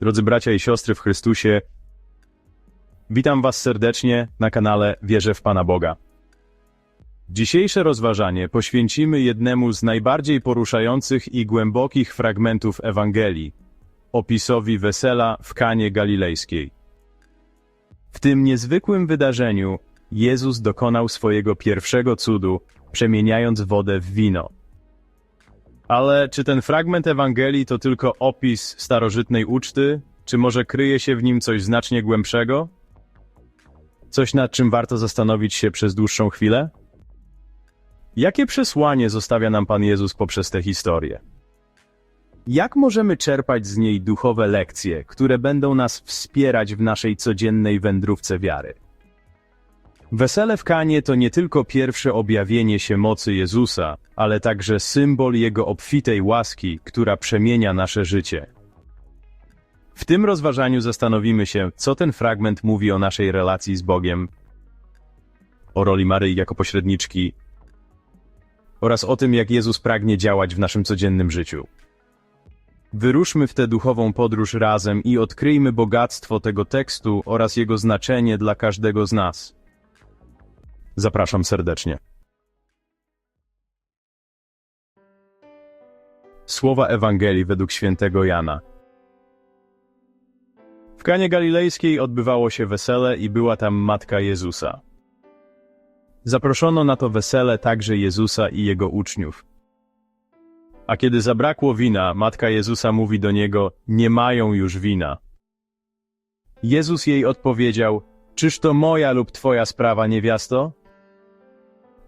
Drodzy bracia i siostry w Chrystusie, witam Was serdecznie na kanale Wierzę w Pana Boga. Dzisiejsze rozważanie poświęcimy jednemu z najbardziej poruszających i głębokich fragmentów Ewangelii opisowi wesela w Kanie Galilejskiej. W tym niezwykłym wydarzeniu Jezus dokonał swojego pierwszego cudu, przemieniając wodę w wino. Ale czy ten fragment Ewangelii to tylko opis starożytnej uczty, czy może kryje się w nim coś znacznie głębszego? Coś nad czym warto zastanowić się przez dłuższą chwilę? Jakie przesłanie zostawia nam Pan Jezus poprzez tę historię? Jak możemy czerpać z niej duchowe lekcje, które będą nas wspierać w naszej codziennej wędrówce wiary? Wesele w Kanie to nie tylko pierwsze objawienie się mocy Jezusa, ale także symbol Jego obfitej łaski, która przemienia nasze życie. W tym rozważaniu zastanowimy się, co ten fragment mówi o naszej relacji z Bogiem, o roli Maryi jako pośredniczki oraz o tym, jak Jezus pragnie działać w naszym codziennym życiu. Wyruszmy w tę duchową podróż razem i odkryjmy bogactwo tego tekstu oraz jego znaczenie dla każdego z nas. Zapraszam serdecznie. Słowa Ewangelii według świętego Jana. W Kanie Galilejskiej odbywało się wesele i była tam matka Jezusa. Zaproszono na to wesele także Jezusa i jego uczniów. A kiedy zabrakło wina, matka Jezusa mówi do niego: Nie mają już wina. Jezus jej odpowiedział: Czyż to moja lub twoja sprawa, niewiasto?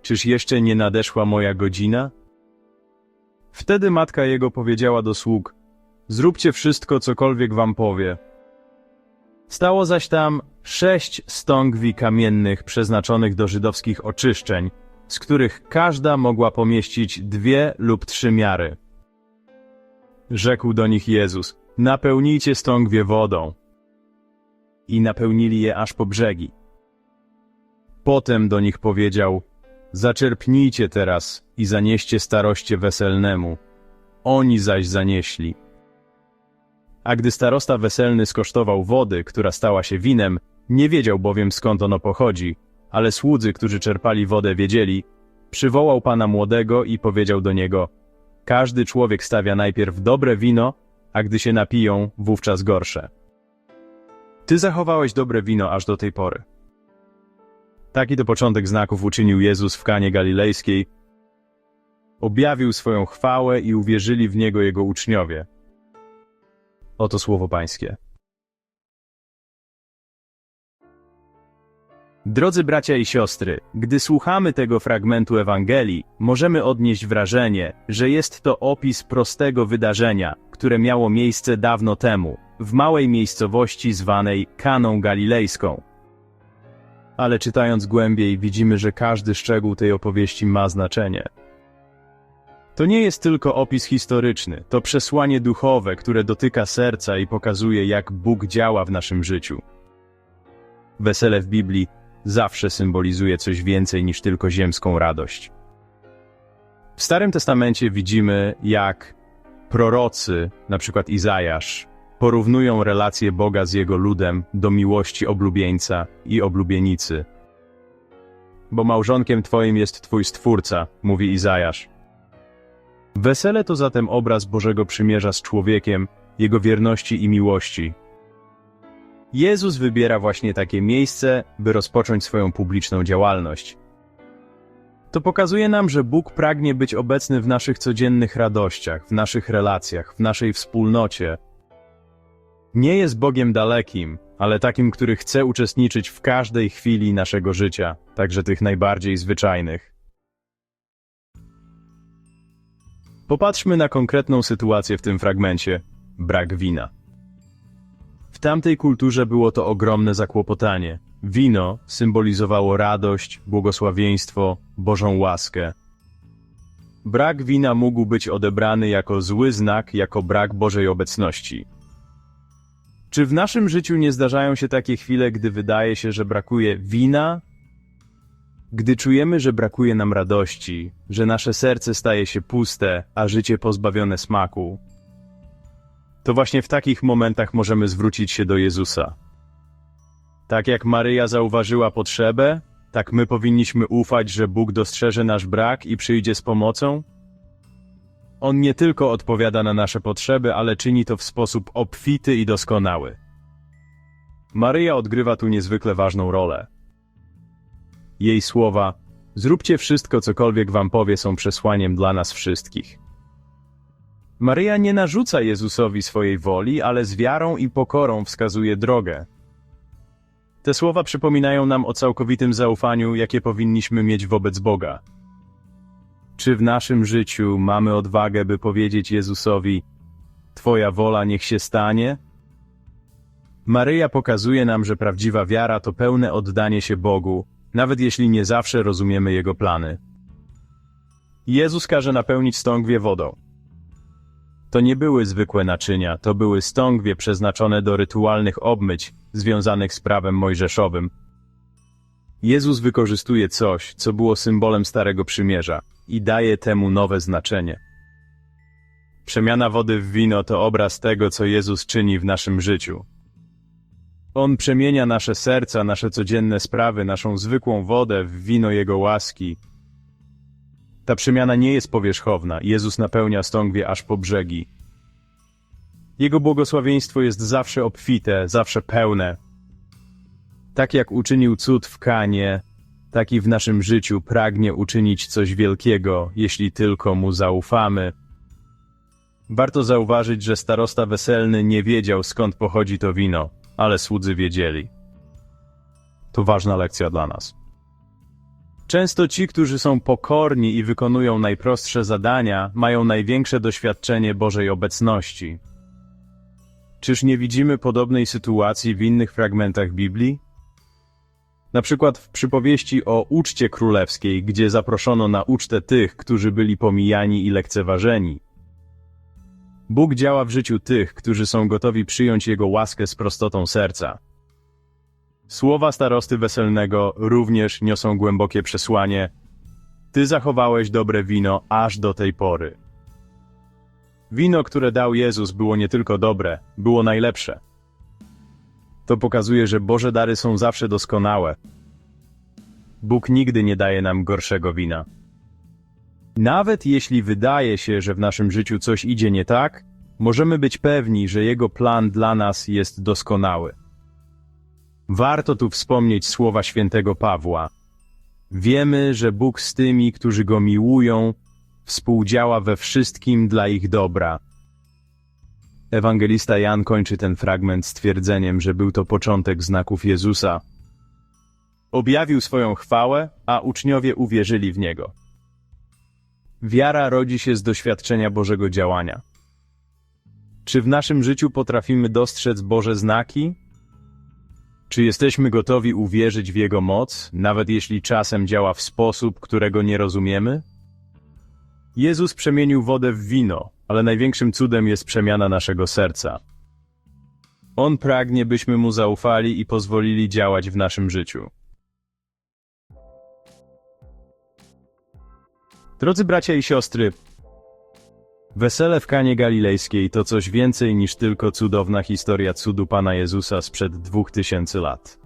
Czyż jeszcze nie nadeszła moja godzina? Wtedy matka jego powiedziała do sług: Zróbcie wszystko, cokolwiek wam powie. Stało zaś tam sześć stągwi kamiennych przeznaczonych do żydowskich oczyszczeń, z których każda mogła pomieścić dwie lub trzy miary. Rzekł do nich Jezus: Napełnijcie stągwie wodą. I napełnili je aż po brzegi. Potem do nich powiedział: Zaczerpnijcie teraz i zanieście staroście weselnemu. Oni zaś zanieśli. A gdy starosta weselny skosztował wody, która stała się winem, nie wiedział bowiem skąd ono pochodzi, ale słudzy, którzy czerpali wodę, wiedzieli, przywołał pana młodego i powiedział do niego: Każdy człowiek stawia najpierw dobre wino, a gdy się napiją, wówczas gorsze. Ty zachowałeś dobre wino aż do tej pory. Taki to początek znaków uczynił Jezus w Kanie Galilejskiej. Objawił swoją chwałę i uwierzyli w Niego Jego uczniowie. Oto słowo Pańskie. Drodzy bracia i siostry, gdy słuchamy tego fragmentu Ewangelii, możemy odnieść wrażenie, że jest to opis prostego wydarzenia, które miało miejsce dawno temu, w małej miejscowości zwanej Kaną Galilejską. Ale czytając głębiej, widzimy, że każdy szczegół tej opowieści ma znaczenie. To nie jest tylko opis historyczny, to przesłanie duchowe, które dotyka serca i pokazuje, jak Bóg działa w naszym życiu. Wesele w Biblii zawsze symbolizuje coś więcej niż tylko ziemską radość. W Starym Testamencie widzimy, jak prorocy, na przykład Izajasz, porównują relację Boga z jego ludem do miłości oblubieńca i oblubienicy. Bo małżonkiem twoim jest twój stwórca, mówi Izajasz. Wesele to zatem obraz Bożego Przymierza z człowiekiem, jego wierności i miłości. Jezus wybiera właśnie takie miejsce, by rozpocząć swoją publiczną działalność. To pokazuje nam, że Bóg pragnie być obecny w naszych codziennych radościach, w naszych relacjach, w naszej wspólnocie. Nie jest Bogiem dalekim, ale takim, który chce uczestniczyć w każdej chwili naszego życia, także tych najbardziej zwyczajnych. Popatrzmy na konkretną sytuację w tym fragmencie brak wina. W tamtej kulturze było to ogromne zakłopotanie. Wino symbolizowało radość, błogosławieństwo, Bożą łaskę. Brak wina mógł być odebrany jako zły znak, jako brak Bożej obecności. Czy w naszym życiu nie zdarzają się takie chwile, gdy wydaje się, że brakuje wina? Gdy czujemy, że brakuje nam radości, że nasze serce staje się puste, a życie pozbawione smaku. to właśnie w takich momentach możemy zwrócić się do Jezusa. Tak jak Maryja zauważyła potrzebę, tak my powinniśmy ufać, że Bóg dostrzeże nasz brak i przyjdzie z pomocą? On nie tylko odpowiada na nasze potrzeby, ale czyni to w sposób obfity i doskonały. Maryja odgrywa tu niezwykle ważną rolę. Jej słowa, zróbcie wszystko, cokolwiek wam powie, są przesłaniem dla nas wszystkich. Maryja nie narzuca Jezusowi swojej woli, ale z wiarą i pokorą wskazuje drogę. Te słowa przypominają nam o całkowitym zaufaniu, jakie powinniśmy mieć wobec Boga. Czy w naszym życiu mamy odwagę, by powiedzieć Jezusowi: Twoja wola niech się stanie? Maryja pokazuje nam, że prawdziwa wiara to pełne oddanie się Bogu, nawet jeśli nie zawsze rozumiemy Jego plany. Jezus każe napełnić stągwie wodą. To nie były zwykłe naczynia, to były stągwie przeznaczone do rytualnych obmyć związanych z prawem mojżeszowym. Jezus wykorzystuje coś, co było symbolem Starego Przymierza i daje temu nowe znaczenie. Przemiana wody w wino to obraz tego, co Jezus czyni w naszym życiu. On przemienia nasze serca, nasze codzienne sprawy, naszą zwykłą wodę w wino Jego łaski. Ta przemiana nie jest powierzchowna, Jezus napełnia stągwie aż po brzegi. Jego błogosławieństwo jest zawsze obfite, zawsze pełne. Tak jak uczynił cud w Kanie, tak i w naszym życiu pragnie uczynić coś wielkiego, jeśli tylko mu zaufamy. Warto zauważyć, że starosta weselny nie wiedział skąd pochodzi to wino, ale słudzy wiedzieli. To ważna lekcja dla nas. Często ci, którzy są pokorni i wykonują najprostsze zadania, mają największe doświadczenie Bożej obecności. Czyż nie widzimy podobnej sytuacji w innych fragmentach Biblii? Na przykład w przypowieści o uczcie królewskiej, gdzie zaproszono na ucztę tych, którzy byli pomijani i lekceważeni. Bóg działa w życiu tych, którzy są gotowi przyjąć Jego łaskę z prostotą serca. Słowa starosty weselnego również niosą głębokie przesłanie. Ty zachowałeś dobre wino aż do tej pory. Wino, które dał Jezus, było nie tylko dobre, było najlepsze. To pokazuje, że Boże dary są zawsze doskonałe. Bóg nigdy nie daje nam gorszego wina. Nawet jeśli wydaje się, że w naszym życiu coś idzie nie tak, możemy być pewni, że Jego plan dla nas jest doskonały. Warto tu wspomnieć słowa świętego Pawła. Wiemy, że Bóg z tymi, którzy Go miłują, współdziała we wszystkim dla ich dobra. Ewangelista Jan kończy ten fragment stwierdzeniem, że był to początek znaków Jezusa. Objawił swoją chwałę, a uczniowie uwierzyli w Niego. Wiara rodzi się z doświadczenia Bożego działania. Czy w naszym życiu potrafimy dostrzec Boże znaki? Czy jesteśmy gotowi uwierzyć w Jego moc, nawet jeśli czasem działa w sposób, którego nie rozumiemy? Jezus przemienił wodę w wino, ale największym cudem jest przemiana naszego serca. On pragnie, byśmy Mu zaufali i pozwolili działać w naszym życiu. Drodzy bracia i siostry, wesele w Kanie Galilejskiej to coś więcej niż tylko cudowna historia cudu Pana Jezusa sprzed dwóch tysięcy lat.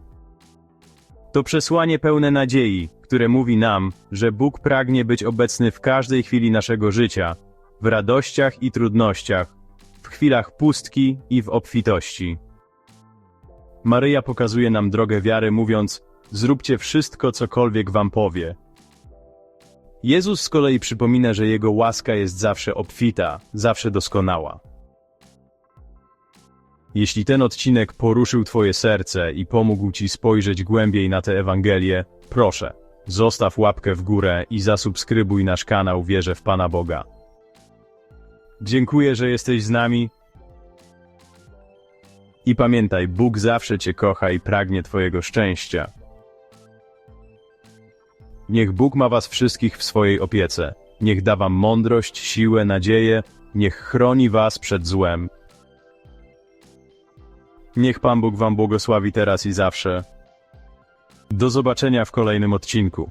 To przesłanie pełne nadziei, które mówi nam, że Bóg pragnie być obecny w każdej chwili naszego życia, w radościach i trudnościach, w chwilach pustki i w obfitości. Maryja pokazuje nam drogę wiary, mówiąc: Zróbcie wszystko, cokolwiek wam powie. Jezus z kolei przypomina, że Jego łaska jest zawsze obfita, zawsze doskonała. Jeśli ten odcinek poruszył Twoje serce i pomógł Ci spojrzeć głębiej na tę Ewangelię, proszę, zostaw łapkę w górę i zasubskrybuj nasz kanał Wierzę w Pana Boga. Dziękuję, że jesteś z nami. I pamiętaj, Bóg zawsze Cię kocha i pragnie Twojego szczęścia. Niech Bóg ma Was wszystkich w swojej opiece. Niech da Wam mądrość, siłę, nadzieję. Niech chroni Was przed złem. Niech Pan Bóg Wam błogosławi teraz i zawsze. Do zobaczenia w kolejnym odcinku.